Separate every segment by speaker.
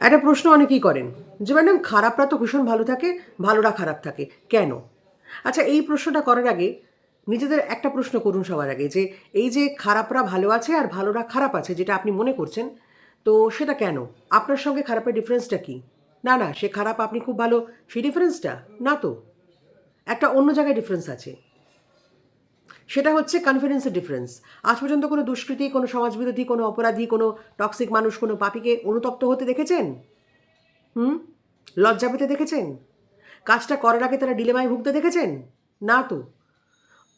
Speaker 1: একটা প্রশ্ন অনেকেই করেন যে, ম্যাডাম, খারাপরা তো ভীষণ ভালো থাকে, ভালোরা খারাপ থাকে, কেন? আচ্ছা এই প্রশ্নটা করার আগে নিজেদের একটা প্রশ্ন করুন সবার আগে যে, এই যে খারাপরা ভালো আছে আর ভালোরা খারাপ আছে, যেটা আপনি মনে করছেন, তো সেটা কেন? আপনার সঙ্গে খারাপের ডিফারেন্সটা কি? না না, সে খারাপ, আপনি খুব ভালো, সেই ডিফারেন্সটা না তো। একটা অন্য জায়গায় ডিফারেন্স আছে। সেটা হচ্ছে কনফিডেন্সের ডিফারেন্স আজ পর্যন্ত কোনো দুষ্কৃতি, কোনো সমাজবিরোধী, কোনো অপরাধী, কোনো টক্সিক মানুষ, কোনো পাপিকে অনুতপ্ত হতে দেখেছেন? হুম? লজ্জা পেতে দেখেছেন? কাজটা করার আগে তারা ডিলেমায় ভুগতে দেখেছেন? না তো।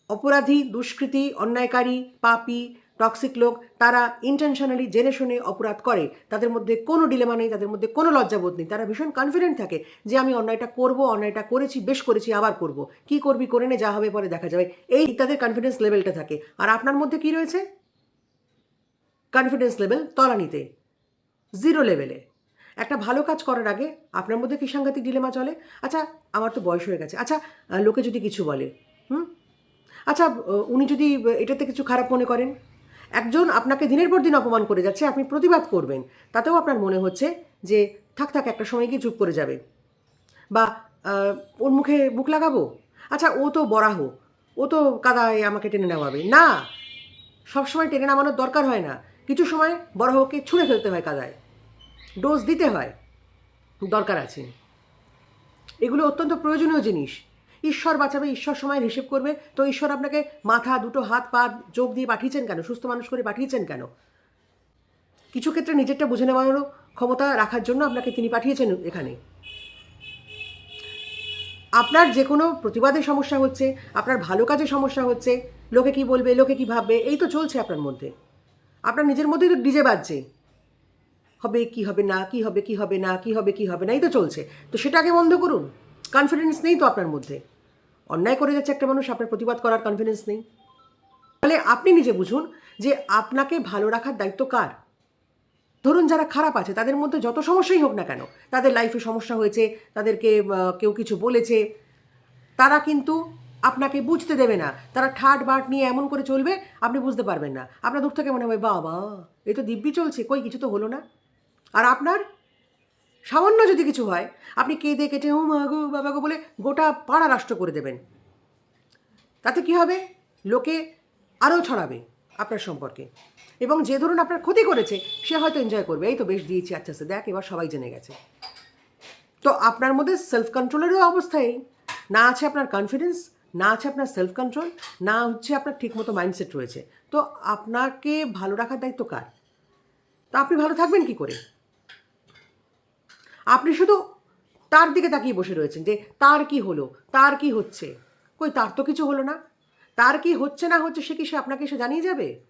Speaker 1: অপরাধী, দুষ্কৃতি, অন্যায়কারী, পাপী টক্সিক লোক, তারা ইন্টেনশনালি জেনে শুনে অপরাধ করে। তাদের মধ্যে কোনো ডিলেমা নেই, তাদের মধ্যে কোনো লজ্জাবোধ নেই। তারা ভীষণ কনফিডেন্ট থাকে যে আমি অন্যায়টা করব, অন্যায়টা করেছি, বেশ করেছি, আবার করব। কি করবি, করে নে, যা হবে, পরে দেখা যাবে। এই তাদের কনফিডেন্স লেভেলটা থাকে। আর আপনার মধ্যে কি রয়েছে? কনফিডেন্স লেভেল তলানিতে। জিরো লেভেলে একটা ভালো কাজ করার আগে আপনার মধ্যে কি সাংঘাতিক ডিলেমা চলে? আচ্ছা আমার তো বয়স হয়ে গেছে। আচ্ছা লোকে যদি কিছু বলে, হুম? আচ্ছা উনি যদি এটাতে কিছু খারাপ মনে করেন? একজন আপনাকে দিনের পর দিন অপমান করে যাচ্ছে, আপনি প্রতিবাদ করবেন। তাতেও আপনার মনে হচ্ছে যে, থাক থাক, একটা সময় গিয়ে চুপ করে যাবে। বা ওর মুখে বুক লাগাবো? আচ্ছা ও তো বরাহ। ও তো কাদায় আমাকে টেনে নেওয়াবে না! সবসময় টেনে নামানোর দরকার হয় না। কিছু সময় বরাহকে ছুঁড়ে ফেলতে হয় কাদায়। ডোজ দিতে হয়। দরকার আছে। এগুলো অত্যন্ত প্রয়োজনীয় জিনিস। ঈশ্বর বাঁচাবে, ঈশ্বর সময়ের হিসেব করবে। তো ঈশ্বর আপনাকে মাথা, দুটো হাত, পা চোখ দিয়ে পাঠিয়েছেন কেন? সুস্থ মানুষ করে পাঠিয়েছেন কেন? কিছু ক্ষেত্রে নিজেরটা বুঝে নেওয়ারও ক্ষমতা রাখার জন্য আপনাকে তিনি পাঠিয়েছেন এখানে। আপনার যে কোনো প্রতিবাদে সমস্যা হচ্ছে, আপনার ভালো কাজে সমস্যা হচ্ছে, লোকে কি বলবে, লোকে কি ভাববে, এই তো চলছে আপনার মধ্যে। আপনার নিজের মধ্যেই তো ডিজে বাজছে। হবে কি হবে না, কি হবে কি হবে না, কি হবে কি হবে না, এই তো চলছে। তো সেটাকে বন্ধ করুন। কনফিডেন্স নেই তো আপনার মধ্যে। অন্যায় করে যাচ্ছে একটা মানুষ, আপনার প্রতিবাদ করার কনফিডেন্স নেই। তাহলে আপনি নিজে বুঝুন যে আপনাকে ভালো রাখার দায়িত্ব কার? ধরুন যারা খারাপ আছে, তাদের মধ্যে যত সমস্যাই হোক না কেন, তাদের লাইফে সমস্যা হয়েছে, তাদেরকে কেউ কিছু বলেছে, তারা কিন্তু আপনাকে বুঝতে দেবে না। তারা ঠাট বাট নিয়ে এমন করে চলবে, আপনি বুঝতে পারবেন না। আপনার দূর থেকে মনে হবে? বাবা এই তো দিব্যি চলছে, কই, কিছু তো হলো না। আর আপনার? সামান্য যদি কিছু হয়, আপনি কেঁদে কেটে, ও মা গো, বাবা গো বলে গোটা পাড়া রাষ্ট্র করে দেবেন। তাতে কি হবে? লোকে আরও ছড়াবে আপনার সম্পর্কে। এবং যে ধরুন আপনার ক্ষতি করেছে, সে হয়তো এনজয় করবে। এই তো বেশ দিয়েছি আচ্ছা আচ্ছা দেখ, এবার সবাই জেনে গেছে। তো আপনার মধ্যে সেলফ কন্ট্রোলেরও অবস্থা এই। না আছে আপনার কনফিডেন্স না আছে আপনার সেলফ কন্ট্রোল না হচ্ছে আপনার ঠিকমতো মাইন্ডসেট রয়েছে। তো আপনাকে ভালো রাখার দায়িত্ব কার? তা আপনি ভালো থাকবেন কি করে? আপনি শুধু তার দিকে তাকিয়ে বসে রয়েছেন যে তার কি হলো, তার কি হচ্ছে? কই, তার তো কিছু হলো না। তার কি হচ্ছে না হচ্ছে সে কি সে আপনাকে সে জানিয়ে যাবে?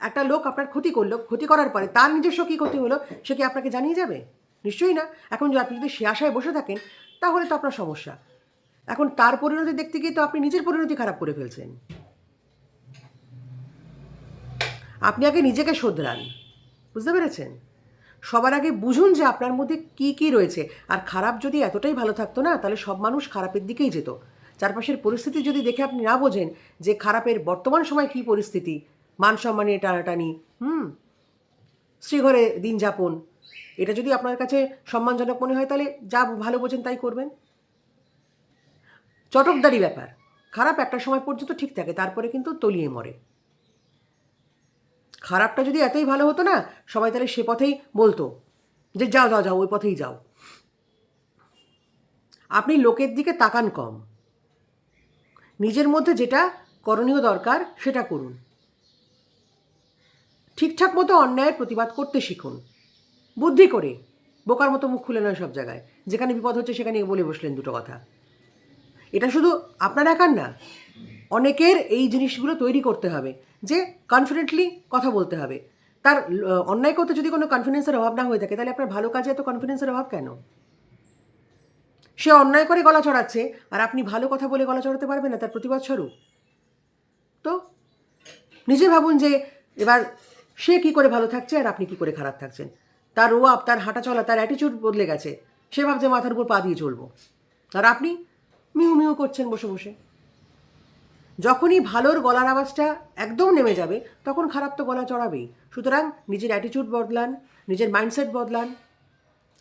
Speaker 1: একটা লোক আপনার ক্ষতি করল, ক্ষতি করার পরে তার নিজস্ব কী ক্ষতি হলো, সে কি আপনাকে জানিয়ে যাবে? নিশ্চয়ই না। এখন যদি আপনি যদি সে আশায় বসে থাকেন, তাহলে তো আপনার সমস্যা। এখন তার পরিণতি দেখতে গিয়ে তো আপনি নিজের পরিণতি খারাপ করে ফেলছেন। আপনি আগে নিজেকে শোধরান। বুঝতে পেরেছেন? সবার আগে বুঝুন যে আপনার মধ্যে কি কি রয়েছে। আর খারাপ যদি এতটাই ভালো থাকতো না, তাহলে সব মানুষ খারাপের দিকেই যেত। চারপাশের পরিস্থিতি যদি দেখে আপনি না বোঝেন যে খারাপের বর্তমান সময় কি পরিস্থিতি, মান সম্মানে টানাটানি, হুম, শ্রীঘরে দিন যাপন, এটা যদি আপনার কাছে সম্মানজনক মনে হয়, তাহলে যা ভালো বোঝেন তাই করবেন। চটকদারি ব্যাপার, খারাপ একটা সময় পর্যন্ত ঠিক থাকে, তারপরে কিন্তু তলিয়ে মরে। খারাপটা যদি এতই ভালো হতো না, সবাই তাহলে সে পথেই বলতো যে যাও যাও যাও, ওই পথেই যাও। আপনি লোকের দিকে তাকান কম। নিজের মধ্যে যেটা করণীয় দরকার, সেটা করুন। ঠিকঠাক মতো অন্যায়ের প্রতিবাদ করতে শিখুন। বুদ্ধি করে। বোকার মতো মুখ খুলে নয় সব জায়গায়। যেখানে বিপদ হচ্ছে, সেখানে বলে বসলেন দুটো কথা। এটা শুধু আপনার একার না অনেকের এই জিনিসগুলো তৈরি করতে হবে, যে কনফিডেন্টলি কথা বলতে হবে। তার অন্যায় করতে যদি কোনো কনফিডেন্সের অভাব না হয়ে থাকে, তাহলে আপনার ভালো কাজে এত কনফিডেন্সের অভাব কেন? সে অন্যায় করে গলা চড়াচ্ছে আর আপনি ভালো কথা বলে গলা চড়াতে পারবেন না, তার প্রতিবাদ স্বরূপ। তো, নিজে ভাবুন যে এবার সে কি করে ভালো থাকছে, আর আপনি কি করে খারাপ থাকছেন। তার রোয়াব, তার হাঁটা চলা তার অ্যাটিচিউড বদলে গেছে। সে ভাবছে মাথার উপর পা দিয়ে চলবো। আর আপনি মিউ মিউ করছেন বসে বসে। যখনই ভালোর গলার আওয়াজটা একদম নেমে যাবে, তখন খারাপ তো গলা চড়াবেই। সুতরাং নিজের অ্যাটিটিউড বদলান, নিজের মাইন্ডসেট বদলান,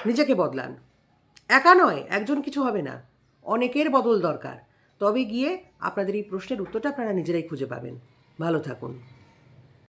Speaker 1: নিজেকে বদলান। একা নয়, একজন কিছু হবে না। অনেকের বদল দরকার। তবে গিয়ে আপনাদের এই প্রশ্নের উত্তরটা আপনারা নিজেরাই খুঁজে পাবেন। ভালো থাকুন।